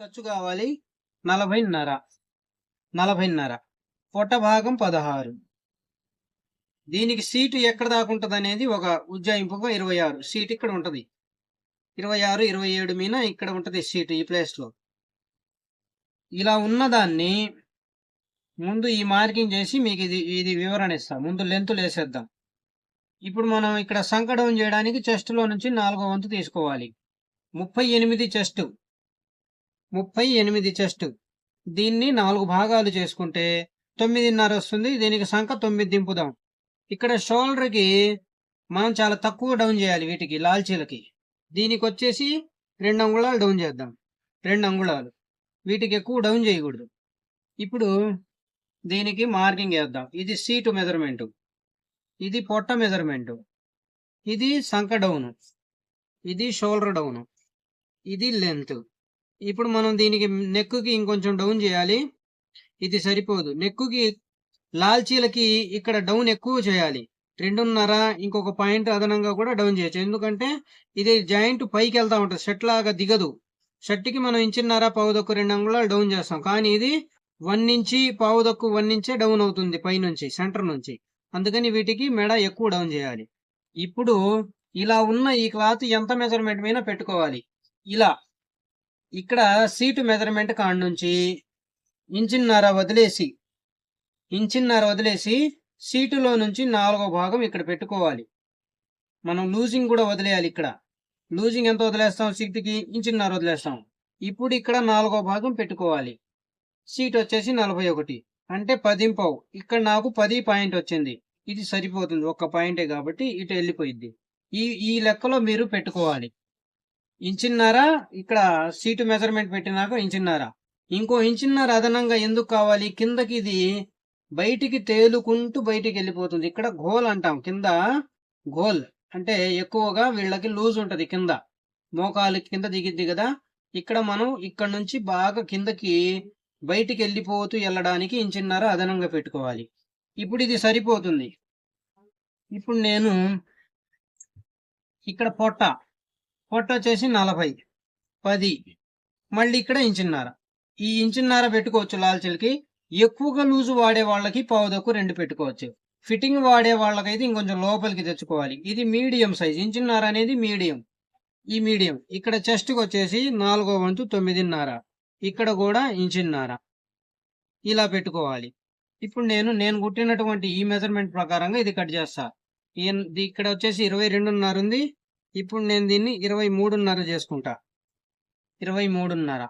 ఖర్చు కావాలి? నలభైన్నర. నలభైన్నర. పొట్ట భాగం పదహారు. దీనికి సీటు ఎక్కడ దాకా ఉంటుంది అనేది ఒక ఉజ్జాయింపుగా ఇరవై ఆరు సీట్ ఇక్కడ ఉంటుంది. ఇరవై ఆరు ఇరవై ఏడు మీన ఇక్కడ ఉంటుంది సీటు ఈ ప్లేస్లో. ఇలా ఉన్నదాన్ని ముందు ఈ మార్కింగ్ చేసి మీకు ఇది ఇది వివరణ ఇస్తాం. ముందు లెంత్ వేసేద్దాం ఇప్పుడు మనం ఇక్కడ సంకటం చేయడానికి చెస్ట్లో నుంచి నాలుగో వంతు తీసుకోవాలి. ముప్పై ఎనిమిది చెస్ట్. ముప్పై ఎనిమిది చెస్ట్. దీన్ని నాలుగు భాగాలు చేసుకుంటే తొమ్మిదిన్నర వస్తుంది. దీనికి సంఖ తొమ్మిది దింపుదాం. ఇక్కడ షోల్డర్కి మనం చాలా తక్కువ డౌన్ చేయాలి వీటికి లాల్చీలకి. దీనికి వచ్చేసి రెండు అంగుళాలు డౌన్ చేద్దాం. రెండు అంగుళాలు. వీటికి ఎక్కువ డౌన్ చేయకూడదు. ఇప్పుడు దీనికి మార్కింగ్ వేద్దాం. ఇది సీటు మెజర్మెంటు. ఇది పొట్ట మెజర్మెంటు. ఇది సంఖ డౌను. ఇది షోల్డర్ డౌను. ఇది లెంత్. ఇప్పుడు మనం దీనికి నెక్కుకి ఇంకొంచెం డౌన్ చేయాలి. ఇది సరిపోదు. నెక్కుకి లాల్చీలకి ఇక్కడ డౌన్ ఎక్కువ చేయాలి. రెండున్నర ఇంకొక పాయింట్ అదనంగా కూడా డౌన్ చేయొచ్చు. ఎందుకంటే ఇది జాయింట్ పైకి వెళ్తా ఉంటుంది. షర్ట్ లాగా దిగదు. షర్ట్కి మనం ఇంచున్నర పావుదొక్కు రెండు అంగుళాలు డౌన్ చేస్తాం. కానీ ఇది వన్ నుంచి పావుదొక్కు వన్ నుంచే డౌన్ అవుతుంది పైనుంచి సెంటర్ నుంచి. అందుకని వీటికి మెడ ఎక్కువ డౌన్ చేయాలి. ఇప్పుడు ఇలా ఉన్న ఈ క్లాత్ ఎంత మెజర్మెంట్ మీద పెట్టుకోవాలి? ఇలా. ఇక్కడ సీటు మెజర్మెంట్ కాడ నుంచి ఇంచిన్నర వదిలేసి ఇంచిన్నర వదిలేసి సీటులో నుంచి నాలుగో భాగం ఇక్కడ పెట్టుకోవాలి. మనం లూజింగ్ కూడా వదిలేయాలి ఇక్కడ. లూజింగ్ ఎంత వదిలేస్తాం సీటుకి? ఇంచిన్నర వదిలేస్తాం. ఇప్పుడు ఇక్కడ నాలుగో భాగం పెట్టుకోవాలి. సీట్ వచ్చేసి నలభై ఒకటి. అంటే పదింపావు. ఇక్కడ నాకు పది పాయింట్ వచ్చింది. ఇది సరిపోతుంది. ఒక్క పాయింటే కాబట్టి ఇటు వెళ్ళిపోయింది ఈ ఈ లెక్కలో మీరు పెట్టుకోవాలి. ఇంచున్నర? ఇక్కడ సీటు మెజర్మెంట్ పెట్టినాక ఇంచున్నర? ఇంకో ఇంచున్నర అదనంగా ఎందుకు కావాలి? కిందకి ఇది బయటికి తేలుకుంటూ బయటికి వెళ్ళిపోతుంది. ఇక్కడ గోల్ అంటాం. కింద గోల్. అంటే ఎక్కువగా వీళ్ళకి లూజ్ ఉంటుంది కింద. మోకాలు కింద దిగిద్ది కదా. ఇక్కడ మనం ఇక్కడ నుంచి బాగా కిందకి బయటికి వెళ్ళిపోతూ వెళ్ళడానికి ఇంచిన్నర అదనంగా పెట్టుకోవాలి. ఇప్పుడు ఇది సరిపోతుంది. ఇప్పుడు నేను ఇక్కడ పొట్ట పొట్ట వచ్చేసి నలభై పది. మళ్ళీ ఇక్కడ ఇంచున్నర. ఈ ఇంచున్నర పెట్టుకోవచ్చు లాల్చలకి ఎక్కువగా లూజు వాడే వాళ్ళకి పావుదక్కు రెండు పెట్టుకోవచ్చు. ఫిట్టింగ్ వాడే వాళ్ళకైతే ఇంకొంచెం లోపలికి తెచ్చుకోవాలి. ఇది మీడియం సైజ్. ఇంచున్నర అనేది మీడియం. ఈ మీడియం. ఇక్కడ చెస్ట్కి వచ్చేసి నాలుగో వంతు తొమ్మిదిన్నర. ఇక్కడ కూడా ఇంచున్నర. ఇలా పెట్టుకోవాలి. ఇప్పుడు నేను నేను కుట్టినటువంటి ఈ మెజర్మెంట్ ప్రకారంగా ఇది కట్ చేస్తా. ఇక్కడ వచ్చేసి ఇరవై రెండున్నర ఉంది. ఇప్పుడు నేను దీన్ని ఇరవై మూడున్నర చేసుకుంటా. ఇరవై మూడున్నర.